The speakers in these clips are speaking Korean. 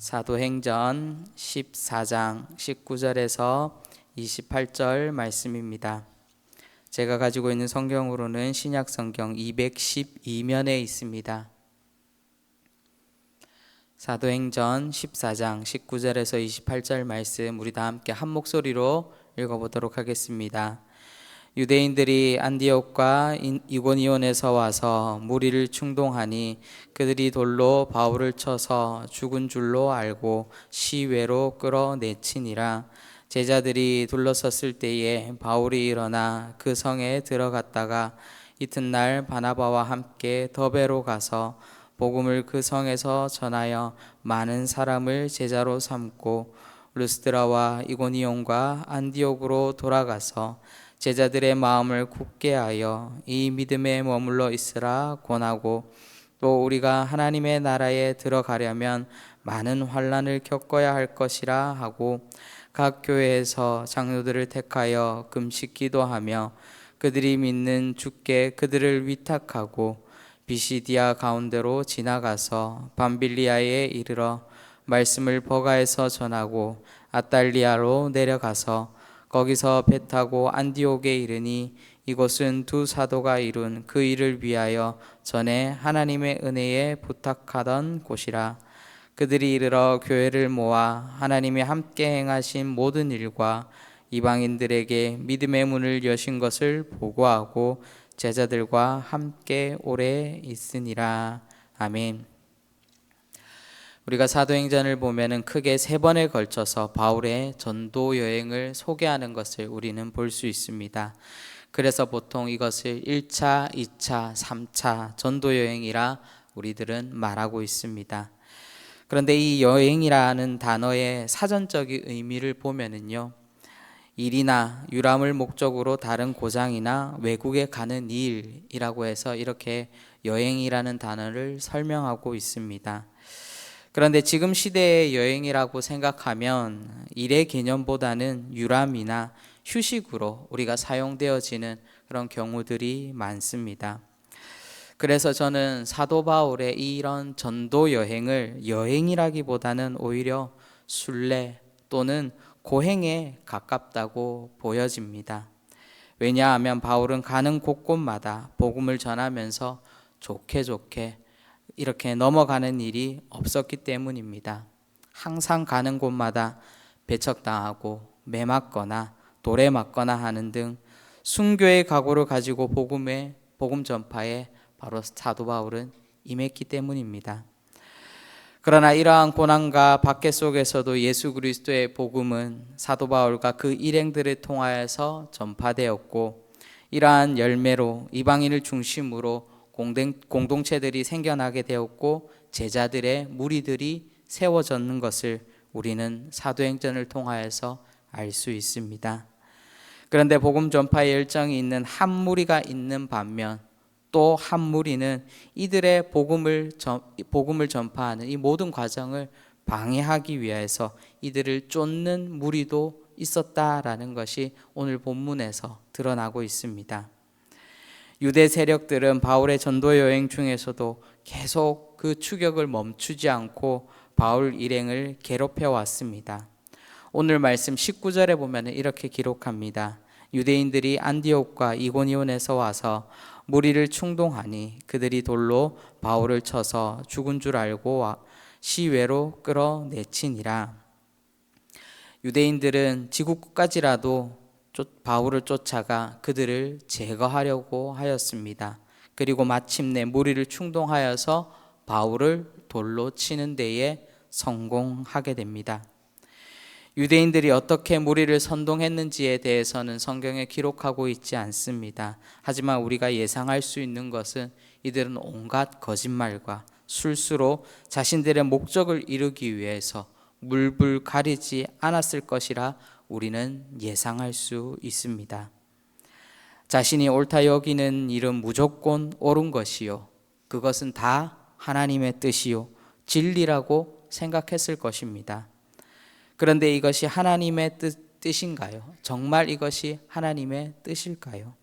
사도행전 14장 19절에서 28절 말씀입니다. 제가 가지고 있는 성경으로는 신약 성경 212면에 있습니다. 사도행전 14장 19절에서 28절 말씀 우리 다 함께 한 목소리로 읽어보도록 하겠습니다. 유대인들이 안디옥과 이고니온에서 와서 무리를 충동하니 그들이 돌로 바울을 쳐서 죽은 줄로 알고 시외로 끌어내치니라. 제자들이 둘러섰을 때에 바울이 일어나 그 성에 들어갔다가 이튿날 바나바와 함께 더베로 가서 복음을 그 성에서 전하여 많은 사람을 제자로 삼고 루스드라와 이고니온과 안디옥으로 돌아가서 제자들의 마음을 굳게 하여 이 믿음에 머물러 있으라 권하고 또 우리가 하나님의 나라에 들어가려면 많은 환란을 겪어야 할 것이라 하고 각 교회에서 장로들을 택하여 금식 기도하며 그들이 믿는 주께 그들을 위탁하고 비시디아 가운데로 지나가서 밤빌리아에 이르러 말씀을 버가에서 전하고 아달리아로 내려가서 거기서 배 타고 안디옥에 이르니 이곳은 두 사도가 이룬 그 일을 위하여 전에 하나님의 은혜에 부탁하던 곳이라 그들이 이르러 교회를 모아 하나님이 함께 행하신 모든 일과 이방인들에게 믿음의 문을 여신 것을 보고하고 제자들과 함께 오래 있으니라 아멘. 우리가 사도행전을 보면은 크게 세 번에 걸쳐서 바울의 전도 여행을 소개하는 것을 우리는 볼 수 있습니다. 그래서 보통 이것을 1차, 2차, 3차 전도 여행이라 우리들은 말하고 있습니다. 그런데 이 여행이라는 단어의 사전적인 의미를 보면은요. 일이나 유람을 목적으로 다른 고장이나 외국에 가는 일이라고 해서 이렇게 여행이라는 단어를 설명하고 있습니다. 그런데 지금 시대의 여행이라고 생각하면 일의 개념보다는 유람이나 휴식으로 우리가 사용되어지는 그런 경우들이 많습니다. 그래서 저는 사도 바울의 이런 전도 여행을 여행이라기보다는 오히려 순례 또는 고행에 가깝다고 보여집니다. 왜냐하면 바울은 가는 곳곳마다 복음을 전하면서 좋게 좋게 이렇게 넘어가는 일이 없었기 때문입니다. 항상 가는 곳마다 배척당하고 매 맞거나 돌에 맞거나 하는 등 순교의 각오를 가지고 복음에 복음 전파에 바로 사도 바울은 임했기 때문입니다. 그러나 이러한 고난과 박해 속에서도 예수 그리스도의 복음은 사도 바울과 그 일행들을 통하여서 전파되었고 이러한 열매로 이방인을 중심으로 공동 체들이 생겨나게 되었고 제자들의 무리들이 세워졌는 것을 우리는 사도행전을 통하여서 알 수 있습니다. 그런데 복음 전파의 열정이 있는 한 무리가 있는 반면 또 한 무리는 이들의 복음을 전, 복음을 전파하는 이 모든 과정을 방해하기 위해서 이들을 쫓는 무리도 있었다라는 것이 오늘 본문에서 드러나고 있습니다. 유대 세력들은 바울의 전도 여행 중에서도 계속 그 추격을 멈추지 않고 바울 일행을 괴롭혀 왔습니다. 오늘 말씀 19절에 보면 이렇게 기록합니다. 유대인들이 안디옥과 이고니온에서 와서 무리를 충동하니 그들이 돌로 바울을 쳐서 죽은 줄 알고 시외로 끌어내치니라. 유대인들은 지구 끝까지라도 바울을 쫓아가 그들을 제거하려고 하였습니다. 그리고 마침내 무리를 충동하여서 바울을 돌로 치는 데에 성공하게 됩니다. 유대인들이 어떻게 무리를 선동했는지에 대해서는 성경에 기록하고 있지 않습니다. 하지만 우리가 예상할 수 있는 것은 이들은 온갖 거짓말과 술수로 자신들의 목적을 이루기 위해서 물불 가리지 않았을 것이라 우리는 예상할 수 있습니다. 자신이 옳다 여기는 일은 무조건 옳은 것이요. 그것은 다 하나님의 뜻이요. 진리라고 생각했을 것입니다. 그런데 이것이 하나님의 뜻, 뜻인가요? 정말 이것이 하나님의 뜻일까요?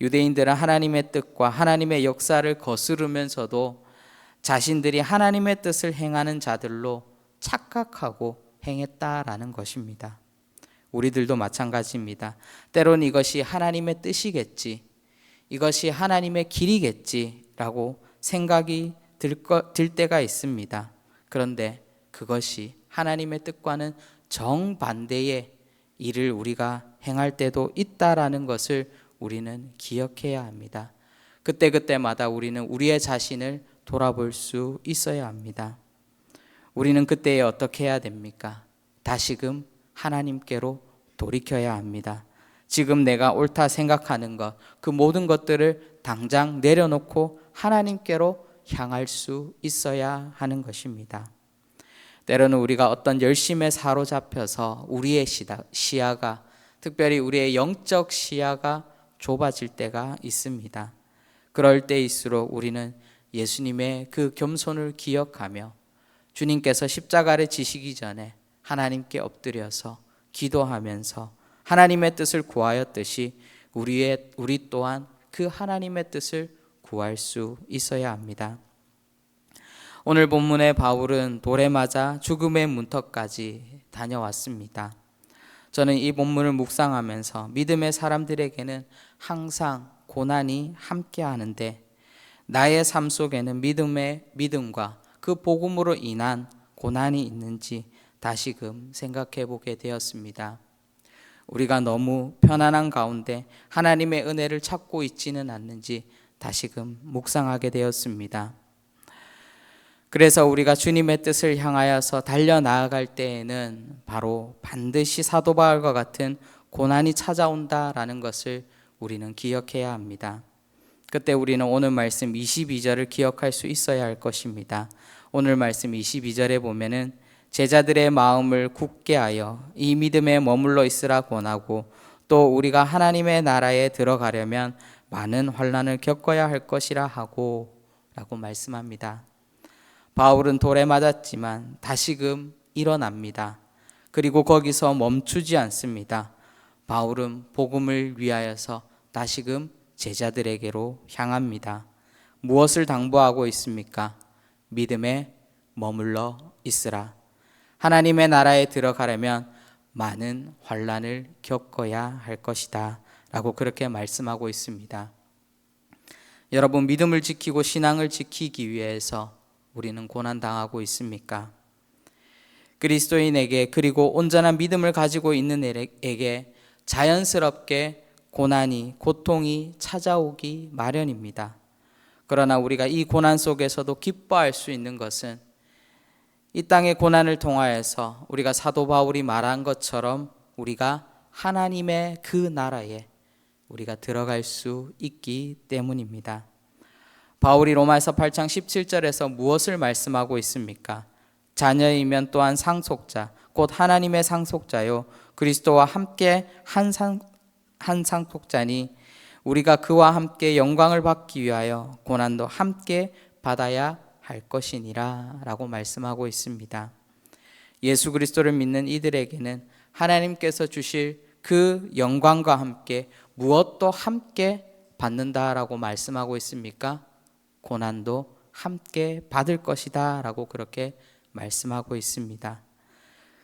유대인들은 하나님의 뜻과 하나님의 역사를 거스르면서도 자신들이 하나님의 뜻을 행하는 자들로 착각하고 행했다라는 것입니다. 우리들도 마찬가지입니다. 때론 이것이 하나님의 뜻이겠지, 이것이 하나님의 길이겠지라고 생각이 들, 거, 들 때가 있습니다. 그런데 그것이 하나님의 뜻과는 정반대의 일을 우리가 행할 때도 있다라는 것을 우리는 기억해야 합니다. 그때그때마다 우리는 우리의 자신을 돌아볼 수 있어야 합니다. 우리는 그때에 어떻게 해야 됩니까? 다시금 하나님께로 돌이켜야 합니다. 지금 내가 옳다 생각하는 것, 그 모든 것들을 당장 내려놓고 하나님께로 향할 수 있어야 하는 것입니다. 때로는 우리가 어떤 열심에 사로잡혀서 우리의 시야가 특별히 우리의 영적 시야가 좁아질 때가 있습니다. 그럴 때일수록 우리는 예수님의 그 겸손을 기억하며 주님께서 십자가를 지시기 전에 하나님께 엎드려서 기도하면서 하나님의 뜻을 구하였듯이 우리의 우리 또한 그 하나님의 뜻을 구할 수 있어야 합니다. 오늘 본문의 바울은 돌에 맞아 죽음의 문턱까지 다녀왔습니다. 저는 이 본문을 묵상하면서 믿음의 사람들에게는 항상 고난이 함께 하는데 나의 삶 속에는 믿음의 믿음과 그 복음으로 인한 고난이 있는지 다시금 생각해 보게 되었습니다. 우리가 너무 편안한 가운데 하나님의 은혜를 찾고 있지는 않는지 다시금 묵상하게 되었습니다. 그래서 우리가 주님의 뜻을 향하여서 달려 나아갈 때에는 바로 반드시 사도 바울과 같은 고난이 찾아온다라는 것을 우리는 기억해야 합니다. 그때 우리는 오늘 말씀 22절을 기억할 수 있어야 할 것입니다. 오늘 말씀 22절에 보면은 제자들의 마음을 굳게 하여 이 믿음에 머물러 있으라 권하고 또 우리가 하나님의 나라에 들어가려면 많은 환란을 겪어야 할 것이라 하고 라고 말씀합니다. 바울은 돌에 맞았지만 다시금 일어납니다. 그리고 거기서 멈추지 않습니다. 바울은 복음을 위하여서 다시금 제자들에게로 향합니다. 무엇을 당부하고 있습니까? 믿음에 머물러 있으라. 하나님의 나라에 들어가려면 많은 환란을 겪어야 할 것이다. 라고 그렇게 말씀하고 있습니다. 여러분 믿음을 지키고 신앙을 지키기 위해서 우리는 고난 당하고 있습니까? 그리스도인에게 그리고 온전한 믿음을 가지고 있는 에게 자연스럽게 고난이 고통이 찾아오기 마련입니다. 그러나 우리가 이 고난 속에서도 기뻐할 수 있는 것은 이 땅의 고난을 통하여서 우리가 사도 바울이 말한 것처럼 우리가 하나님의 그 나라에 우리가 들어갈 수 있기 때문입니다. 바울이 로마서 8장 17절에서 무엇을 말씀하고 있습니까? 자녀이면 또한 상속자, 곧 하나님의 상속자요. 그리스도와 함께 한, 상, 한 상속자니 우리가 그와 함께 영광을 받기 위하여 고난도 함께 받아야 할 것이니라 라고 말씀하고 있습니다. 예수 그리스도를 믿는 이들에게는 하나님께서 주실 그 영광과 함께 무엇도 함께 받는다라고 말씀하고 있습니까? 고난도 함께 받을 것이다 라고 그렇게 말씀하고 있습니다.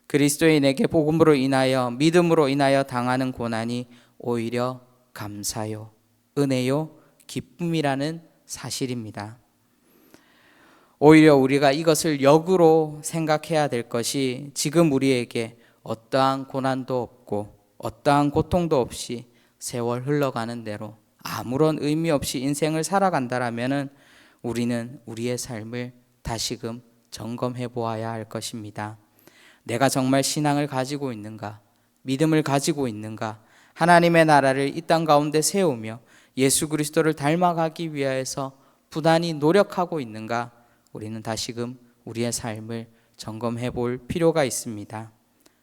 그리스도인에게 복음으로 인하여 믿음으로 인하여 당하는 고난이 오히려 감사요, 은혜요, 기쁨이라는 사실입니다. 오히려 우리가 이것을 역으로 생각해야 될 것이 지금 우리에게 어떠한 고난도 없고 어떠한 고통도 없이 세월 흘러가는 대로 아무런 의미 없이 인생을 살아간다라면은 우리는 우리의 삶을 다시금 점검해 보아야 할 것입니다. 내가 정말 신앙을 가지고 있는가? 믿음을 가지고 있는가? 하나님의 나라를 이 땅 가운데 세우며 예수 그리스도를 닮아가기 위하여서 부단히 노력하고 있는가? 우리는 다시금 우리의 삶을 점검해 볼 필요가 있습니다.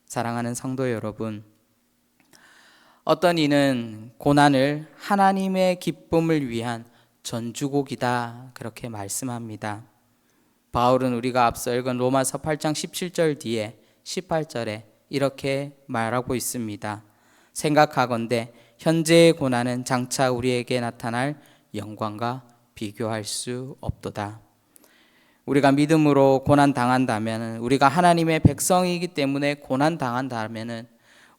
사랑하는 성도 여러분, 어떤 이는 고난을 하나님의 기쁨을 위한 전주곡이다 그렇게 말씀합니다. 바울은 우리가 앞서 읽은 로마서 8장 17절 뒤에 18절에 이렇게 말하고 있습니다. 생각하건대 현재의 고난은 장차 우리에게 나타날 영광과 비교할 수 없도다. 우리가 믿음으로 고난 당한다면 우리가 하나님의 백성이기 때문에 고난 당한다면은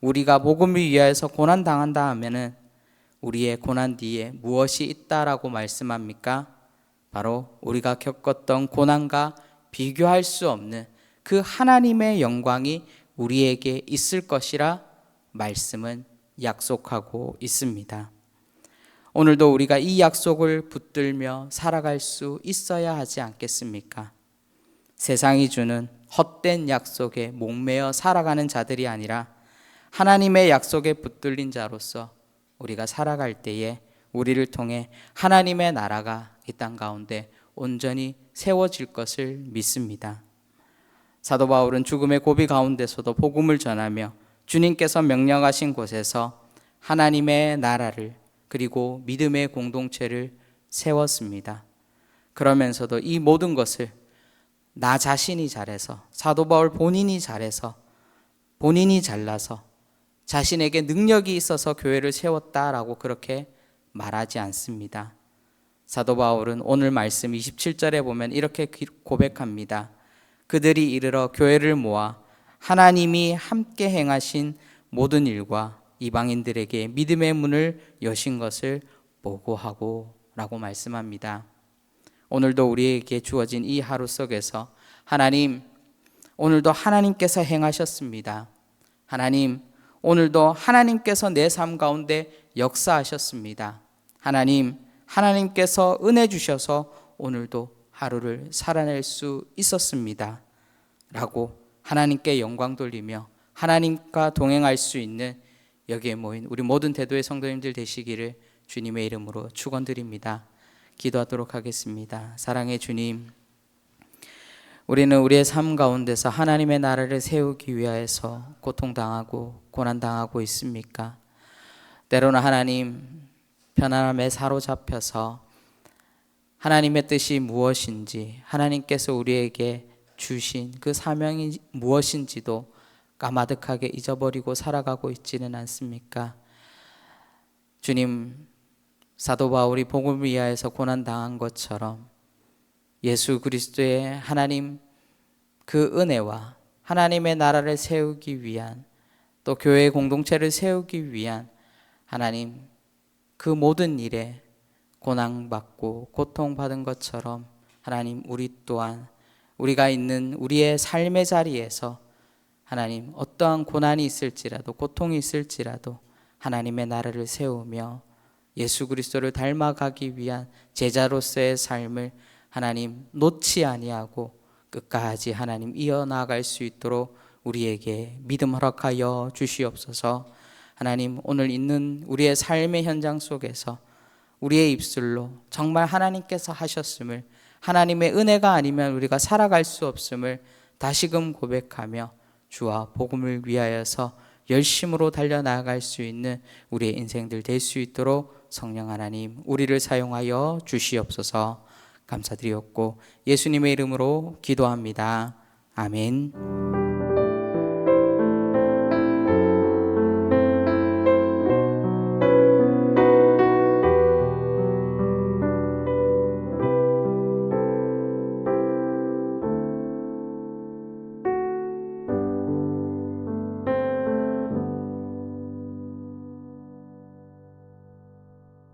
우리가 복음을 위하여서 고난 당한다 하면은 우리의 고난 뒤에 무엇이 있다라고 말씀합니까? 바로 우리가 겪었던 고난과 비교할 수 없는 그 하나님의 영광이 우리에게 있을 것이라 말씀은 약속하고 있습니다. 오늘도 우리가 이 약속을 붙들며 살아갈 수 있어야 하지 않겠습니까? 세상이 주는 헛된 약속에 목매어 살아가는 자들이 아니라 하나님의 약속에 붙들린 자로서 우리가 살아갈 때에 우리를 통해 하나님의 나라가 이 땅 가운데 온전히 세워질 것을 믿습니다. 사도 바울은 죽음의 고비 가운데서도 복음을 전하며 주님께서 명령하신 곳에서 하나님의 나라를 그리고 믿음의 공동체를 세웠습니다. 그러면서도 이 모든 것을 나 자신이 잘해서 사도 바울 본인이 잘해서 본인이 잘나서 자신에게 능력이 있어서 교회를 세웠다라고 그렇게 말하지 않습니다. 사도 바울은 오늘 말씀 27절에 보면 이렇게 고백합니다. 그들이 이르러 교회를 모아 하나님이 함께 행하신 모든 일과 이방인들에게 믿음의 문을 여신 것을 보고하고 라고 말씀합니다. 오늘도 우리에게 주어진 이 하루 속에서 하나님, 오늘도 하나님께서 행하셨습니다. 하나님, 오늘도 하나님께서 내 삶 가운데 역사하셨습니다. 하나님, 하나님께서 은혜 주셔서 오늘도 하루를 살아낼 수 있었습니다. 라고 하나님께 영광 돌리며 하나님과 동행할 수 있는 여기에 모인 우리 모든 대도의 성도님들 되시기를 주님의 이름으로 축원드립니다. 기도하도록 하겠습니다. 사랑의 주님, 우리는 우리의 삶 가운데서 하나님의 나라를 세우기 위하여서 고통당하고 고난당하고 있습니까? 때로는 하나님 편안함에 사로잡혀서 하나님의 뜻이 무엇인지 하나님께서 우리에게 주신 그 사명이 무엇인지도 까마득하게 잊어버리고 살아가고 있지는 않습니까? 주님, 사도 바울이 복음을 위하여서 고난 당한 것처럼 예수 그리스도의 하나님 그 은혜와 하나님의 나라를 세우기 위한 또 교회 공동체를 세우기 위한 하나님 그 모든 일에 고난받고 고통받은 것처럼 하나님 우리 또한 우리가 있는 우리의 삶의 자리에서 하나님 어떠한 고난이 있을지라도 고통이 있을지라도 하나님의 나라를 세우며 예수 그리스도를 닮아가기 위한 제자로서의 삶을 하나님 놓지 아니하고 끝까지 하나님 이어나갈 수 있도록 우리에게 믿음 허락하여 주시옵소서. 하나님 오늘 있는 우리의 삶의 현장 속에서 우리의 입술로 정말 하나님께서 하셨음을 하나님의 은혜가 아니면 우리가 살아갈 수 없음을 다시금 고백하며 주와 복음을 위하여서 열심으로 달려나갈 수 있는 우리의 인생들 될 수 있도록 성령 하나님 우리를 사용하여 주시옵소서 감사드리옵고 예수님의 이름으로 기도합니다. 아멘.